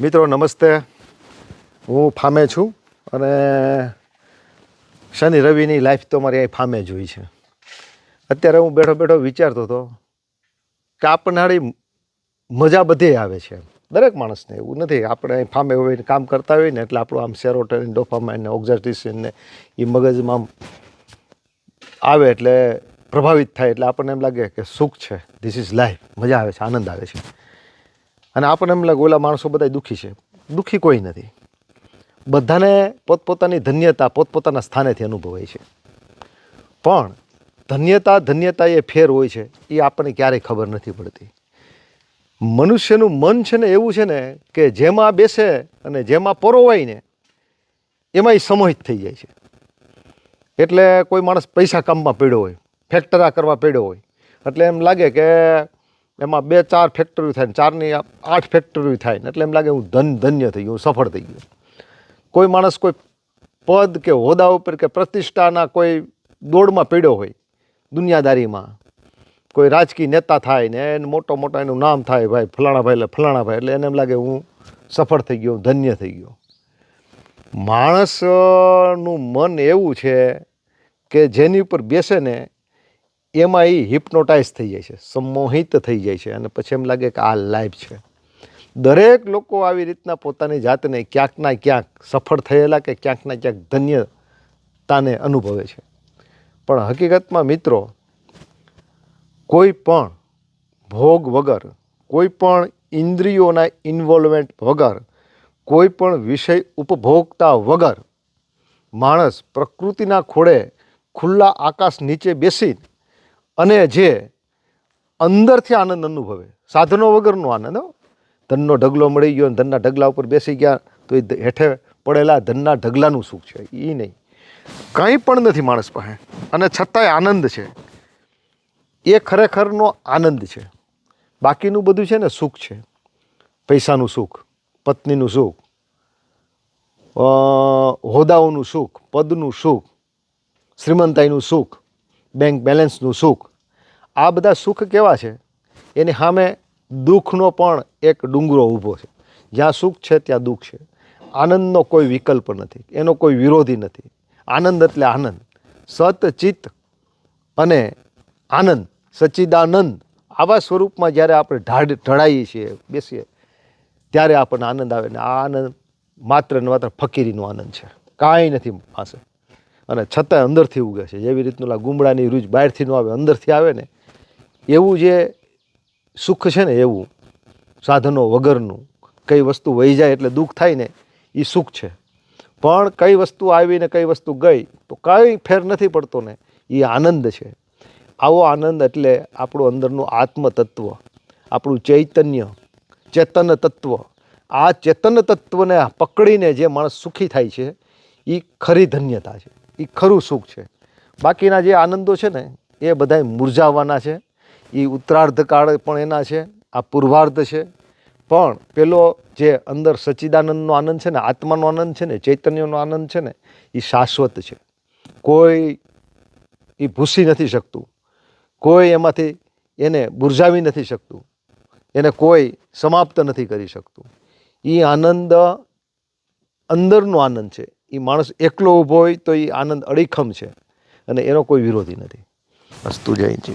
મિત્રો, નમસ્તે. હું ફામે છું અને શનિ રવિની લાઈફ તો મારી અહીં ફામે જોઈ છે. અત્યારે હું બેઠો બેઠો વિચારતો હતો કે આપનારી મજા બધે આવે છે. દરેક માણસને એવું નથી, આપણે અહીં ફામે હોય કામ કરતા હોય ને એટલે આપણું આમ સેરોટેન ડોફામાઇન ને ઓક્ઝાટિસિન ને એ મગજમાં આવે એટલે પ્રભાવિત થાય એટલે આપણને એમ લાગે કે સુખ છે. ધીસ ઇઝ લાઈફ મજા આવે છે, આનંદ આવે છે. અને આપણને એમ લાગે, ઓલા માણસો બધા દુઃખી છે. દુઃખી કોઈ નથી. બધાને પોતપોતાની ધન્યતા પોતપોતાના સ્થાનેથી અનુભવાય છે. પણ ધન્યતા ધન્યતા એ ફેર હોય છે, એ આપણને ક્યારેય ખબર નથી પડતી. મનુષ્યનું મન છે ને એવું છે ને કે જેમાં બેસે અને જેમાં પરોવાય ને, એમાં એ સમોહિત થઈ જાય છે. એટલે કોઈ માણસ પૈસા કામમાં પડ્યો હોય, ફેક્ટરા કરવા પડ્યો હોય, એટલે એમ લાગે કે એમાં બે ચાર ફેક્ટરી થાય ને ચારની આઠ ફેક્ટરી થાય ને એટલે એમ લાગે હું ધન ધન્ય થઈ ગયો સફળ થઈ ગયો. કોઈ માણસ કોઈ પદ કે હોદ્દા ઉપર કે પ્રતિષ્ઠાના કોઈ દોડમાં પીડ્યો હોય, દુનિયાદારીમાં, કોઈ રાજકીય નેતા થાય ને એને મોટો મોટો એનું નામ થાય, ભાઈ, ફલાણા ભાઈ એટલે ફલાણા ભાઈ, એટલે એને એમ લાગે હું સફળ થઈ ગયો ધન્ય થઈ ગયો. માણસનું મન એવું છે કે જેની ઉપર બેસે ને એમાં એ હિપ્નોટાઇઝ થઈ જાય છે, સંમોહિત થઈ જાય છે અને પછી એમ લાગે કે આ લાઈફ છે. દરેક લોકો આવી રીતના પોતાની જાતને ક્યાંકના ક્યાંક સફળ થયેલા કે ક્યાંકના ક્યાંક ધન્યતાને અનુભવે છે. પણ હકીકતમાં મિત્રો, કોઈ પણ ભોગ વગર, કોઈ પણ ઇન્દ્રિયોના ઇન્વોલ્વમેન્ટ વગર, કોઈ પણ વિષય ઉપભોગતા વગર, માણસ પ્રકૃતિના ખોળે ખુલ્લા આકાશ નીચે બેસી અને જે અંદરથી આનંદ અનુભવે. સાધનો વગરનો આનંદ ધનનો ઢગલો મળી ગયો ધનના ઢગલા ઉપર બેસી ગયા, તો એ હેઠે પડેલા ધનના ઢગલાનું સુખ છે. એ નહીં. કંઈ પણ નથી માણસ પાસે. અને છતાંય આનંદ છે. એ ખરેખરનો આનંદ છે. બાકીનું બધું છે ને સુખ છે. પૈસાનું સુખ, પત્નીનું સુખ હોદાઓનું સુખ, પદનું સુખ, શ્રીમંતાઈનું સુખ બેંક બેલેન્સનું સુખ. આ બધા સુખ કેવા છે? એની સામે દુઃખનો પણ એક ડુંગરો ઊભો છે. જ્યાં સુખ છે, ત્યાં દુઃખ છે. આનંદનો કોઈ વિકલ્પ નથી. એનો કોઈ વિરોધી નથી. આનંદ એટલે આનંદ. સતચિત્ત અને આનંદ સચ્ચિદાનંદ આવા સ્વરૂપમાં જ્યારે આપણે ઢાળ ઢળાઈએ છીએ, બેસીએ, ત્યારે આપણને આનંદ આવે ને આ આનંદ માત્ર ને માત્ર ફકીરીનો આનંદ છે. કાંઈ નથી પાસે. અને છતાંય અંદરથી ઉગે છે. જેવી રીતનું ગુમડાની રૂજ બહારથી ન આવે, અંદરથી આવે ને, એવું જે સુખ છે ને એવું, સાધનો વગરનું, કઈ વસ્તુ વહી જાય એટલે દુઃખ થાય ને એ સુખ છે. પણ કઈ વસ્તુ આવી ને કઈ વસ્તુ ગઈ, તો કાંઈ ફેર નથી પડતો ને એ આનંદ છે. આવો આનંદ એટલે આપણું અંદરનું આત્મતત્વ, આપણું ચૈતન્ય, ચેતન તત્વ. આ ચેતન તત્વને પકડીને જે માણસ સુખી થાય છે એ ખરી ધન્યતા છે. એ ખરું સુખ છે. બાકીના જે આનંદો છે ને, એ બધાય મુરઝાવવાના છે. એ ઉત્તરાર્ધ કાળ પણ એના છે, આ પૂર્વાર્ધ છે. પણ પેલો જે અંદર સચ્ચિદાનંદનો આનંદ છે ને, આત્માનો આનંદ છે ને, ચૈતન્યનો આનંદ છે ને એ શાશ્વત છે. કોઈ એ ભૂસી નથી શકતું. કોઈ એમાંથી એને બુરઝાવી નથી શકતું. એને કોઈ સમાપ્ત નથી કરી શકતું. એ આનંદ અંદરનો આનંદ છે. એ માણસ એકલો ઊભો હોય તો એ આનંદ અડીખમ છે. અને એનો કોઈ વિરોધી નથી. અસ્તુ જયંતિ